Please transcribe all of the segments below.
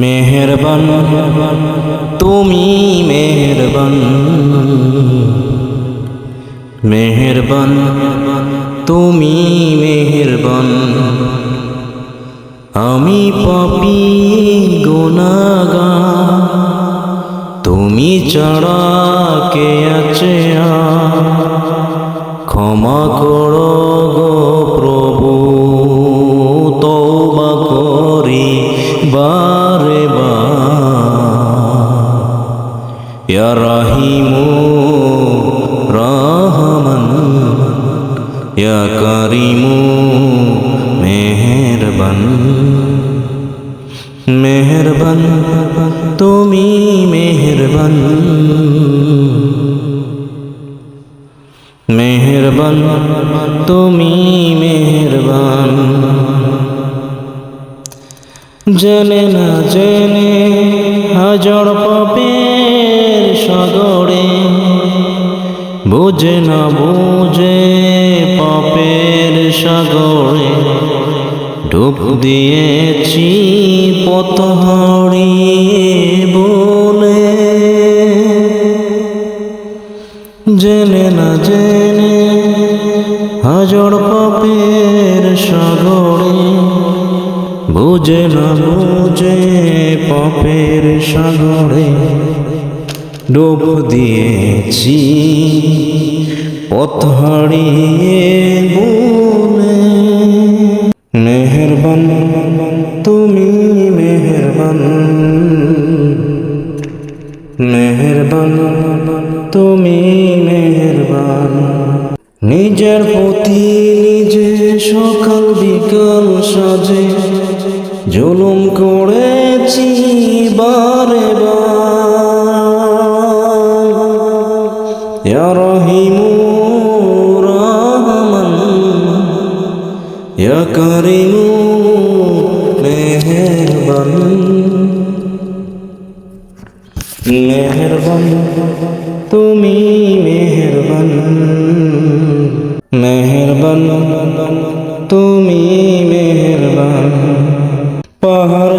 মেহেরবান, তুমি মেহেরবান মেহেরবান, তুমি মেহেরবান আমি পাপি গোনাগা তুমি ছাড়া কে আছে? ক্ষমা করো গো ইয়া রাহিমু রহমান, ইয়া করিমু মেহেরবান মেহেরবান, তুমি মেহেরবান মেহেরবান, তুমি মেহেরবান। জেনে না জেনে হাজার পাপের বুঝে না বুঝে পাপের সাগরে ডুব দিয়েছি পথ বলে। জেনে না জেনে হাজার পাপের সাগরে বুঝে না বুঝে পাপের সাগরে ডুব দিয়েছি। পথ হারিয়ে বলে মেহেরবান, তুমি মেহেরবান। মেহেরবান, তুমি মেহেরবান। নিজের প্রতি নিজে সকাল বিকাল সাজে। জুলুম করেছি বারে বার। করিমু মেহেরবান মেহেরবান তুমি মেহেরবান মেহেরবান তুমি মেহেরবান পাহাড়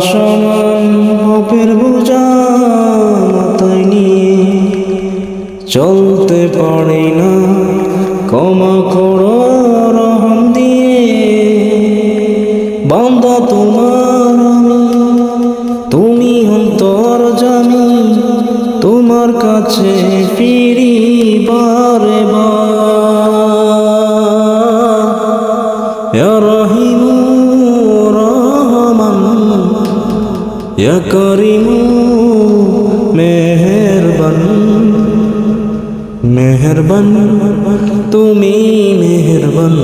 চলতে পারি না। ক্ষমা করো রহম দিয়ে। বান্দা তোমার তুমি অন্তর জানি। তোমার কাছে ফিরি বারে রহিমু রহমান করিমু মেহেরবান। মেহেরবান তুমি মেহেরবান।